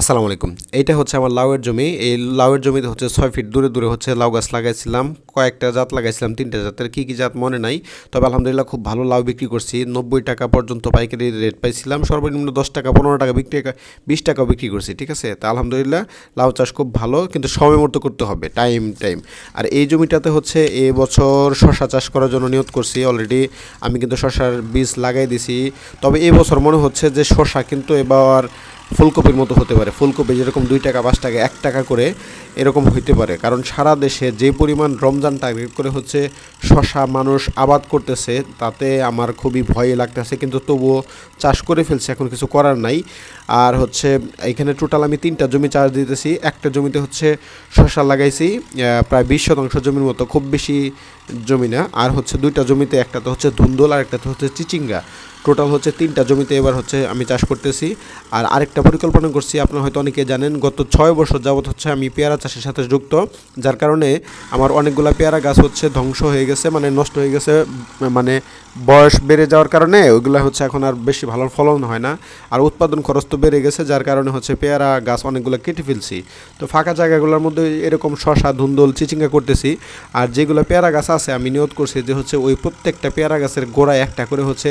আসসালামু আলাইকুম। এইটা হচ্ছে আমার লাউয়ের জমি। এই লাউয়ের জমিতে হচ্ছে ছয় ফিট দূরে দূরে হচ্ছে লাউ গাছ লাগাইছিলাম। কয়েকটা জাত লাগাইছিলাম, তিনটা জাতের। কী কী জাত মনে নাই, তবে আলহামদুলিল্লাহ খুব ভালো লাউ বিক্রি করছি। নব্বই টাকা পর্যন্ত পাইকারি রেট পাইছিলাম, সর্বনিম্ন দশ টাকা, পনেরো টাকা বিক্রি, বিশ টাকাও বিক্রি করছি, ঠিক আছে? তা আলহামদুলিল্লাহ লাউ চাষ খুব ভালো, কিন্তু সময় মতো করতে হবে টাইম টাইম আর এই জমিটাতে হচ্ছে এ বছর শশা চাষ করার জন্য নিয়োগ করছি অলরেডি আমি কিন্তু শশার বীজ লাগাই দিছি। তবে এই বছর মনে হচ্ছে যে শশা কিন্তু এবার ফুলকপির মতো হতে পারে। ফুলকপি যেরকম দুই টাকা, পাঁচ টাকা, এক টাকা করে এরকম হইতে পারে। কারণ সারা দেশে যে পরিমাণ রমজান টার্গেট করে হচ্ছে শশা মানুষ আবাদ করতেছে, তাতে আমার খুবই ভয় লাগতেছে, কিন্তু তবুও চাষ করে ফেলছে, এখন কিছু করার নাই। আর হচ্ছে এখানে টোটাল আমি তিনটা জমি চাষ দিতেছি, একটা জমিতে হচ্ছে শশা লাগাইছি প্রায় বিশ শতাংশ জমির মতো, খুব বেশি জমি না। আর হচ্ছে দুইটা জমিতে, একটাতে হচ্ছে ধুন্দল আর একটাতে হচ্ছে চিচিঙ্গা। টোটাল হচ্ছে তিনটা জমিতে এবার হচ্ছে আমি চাষ করতেছি। আর আরেকটা পরিকল্পনা করছি, আপনারা হয়তো অনেকে জানেন, গত ছয় বছর যাবত হচ্ছে আমি পেয়ারা চাষের সাথে যুক্ত, যার কারণে আমার অনেকগুলা পেয়ারা গাছ হচ্ছে ধ্বংস হয়ে গেছে মানে নষ্ট হয়ে গেছে মানে বয়স বেড়ে যাওয়ার কারণে ওইগুলো হচ্ছে এখন আর বেশি ভালো ফলন হয় না। আর উৎপাদন খরচ তো বেড়ে গেছে, যার কারণে হচ্ছে পেয়ারা গাছ অনেকগুলো কেটে ফেলছি। তো ফাঁকা জায়গাগুলোর মধ্যে এরকম শশা, ধুন্দল, চিচিঙ্গা করতেছি। আর যেগুলো পেয়ারা গাছ আছে, আমি নিয়ত করছি যে হচ্ছে ওই প্রত্যেকটা পেয়ারা গাছের গোড়ায় একটা করে হচ্ছে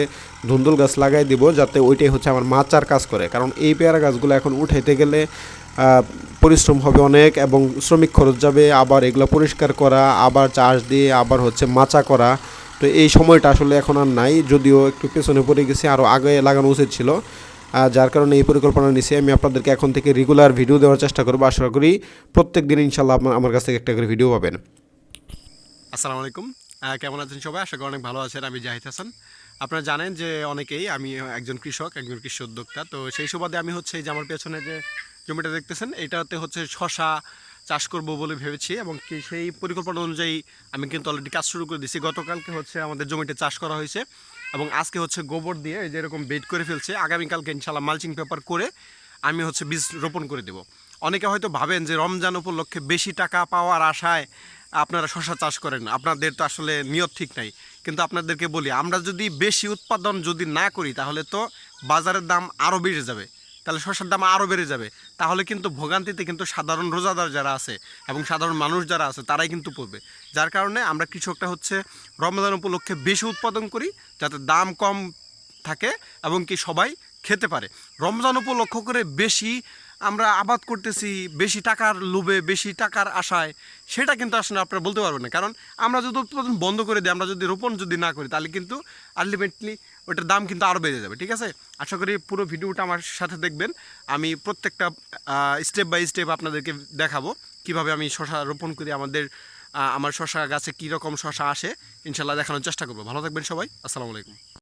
ধুন্দুল গাছ লাগাই দিব যাতে ওইটাই হচ্ছে আমার মাচার কাজ করে। কারণ এই পেয়ারা গাছগুলো এখন উঠাইতে গেলে পরিশ্রম হবে অনেক এবং শ্রমিক খরচ যাবে, আবার এগুলো পরিষ্কার করা, আবার চাষ দিয়ে আবার হচ্ছে মাচা করা। তো এই সময়টা আসলে এখন আর নাই, যদিও একটু পেছনে পড়ে গেছে আরও আগে লাগানো উচিত ছিল। যার কারণে এই পরিকল্পনা নিছি আমি আপনাদেরকে এখন থেকে রেগুলার ভিডিও দেওয়ার চেষ্টা করব। আশা করি প্রত্যেক দিন ইনশাল্লাহ আপনার আমার কাছ থেকে একটা করে ভিডিও পাবেন। আসসালামু আলাইকুম। কেমন আছেন সবাই? আশা করি অনেক ভালো আছেন। আমি জাহিদ হাসান। আপনারা জানেন যে অনেকেই, আমি একজন কৃষক, একজন কৃষি উদ্যোক্তা, তো সেই সুবাদে আমি হচ্ছে এই যে আমার পেছনে যে জমিটা দেখতেছেন, এটাতে হচ্ছে শশা চাষ করব বলে ভেবেছি এবং সেই পরিকল্পনা অনুযায়ী আমি কিন্তু অলরেডি কাজ শুরু করে দিয়েছি। গতকালকে হচ্ছে আমাদের জমিতে চাষ করা হয়েছে এবং আজকে হচ্ছে গোবর দিয়ে এই যে এরকম বেড করে ফেলছে, আগামীকালকে ইনশাল্লাহ মালচিং পেপার করে আমি হচ্ছে বীজ রোপণ করে দেব। অনেকে হয়তো ভাবেন যে রমজান উপলক্ষে বেশি টাকা পাওয়ার আশায় আপনারা শশা চাষ করেন আপনাদের তো আসলে নিয়ত ঠিক নাই। কিন্তু আপনাদেরকে বলি, আমরা যদি বেশি উৎপাদন যদি না করি, তাহলে তো বাজারের দাম আরও বেড়ে যাবে। তাহলে শসার দাম আরও বেড়ে যাবে। তাহলে কিন্তু ভোগান্তিতে কিন্তু সাধারণ রোজাদার যারা আছে এবং সাধারণ মানুষ যারা আছে, তারাই কিন্তু পড়বে। যার কারণে আমরা কৃষকরা হচ্ছে রমজান উপলক্ষে বেশি উৎপাদন করি, যাতে দাম কম থাকে এবং কি সবাই খেতে পারে। রমজান উপলক্ষ করে বেশি আমরা আবাদ করতেছি বেশি টাকার লোভে, বেশি টাকার আশায়, সেটা কিন্তু আসলে আপনারা বলতে পারবেন না। কারণ আমরা যদি উৎপাদন বন্ধ করে দিই, আমরা যদি রোপণ যদি না করি, তাহলে কিন্তু আলটিমেটলি ওটার দাম কিন্তু আরও বেড়ে যাবে, ঠিক আছে? আশা করি পুরো ভিডিওটা আমার সাথে দেখবেন। আমি প্রত্যেকটা স্টেপ বাই স্টেপ আপনাদেরকে দেখাবো কীভাবে আমি শশা রোপণ করি, আমাদের আমার শশা গাছে কী রকম শশা আসে ইনশাল্লাহ দেখানোর চেষ্টা করব। ভালো থাকবেন সবাই, আসসালামু আলাইকুম।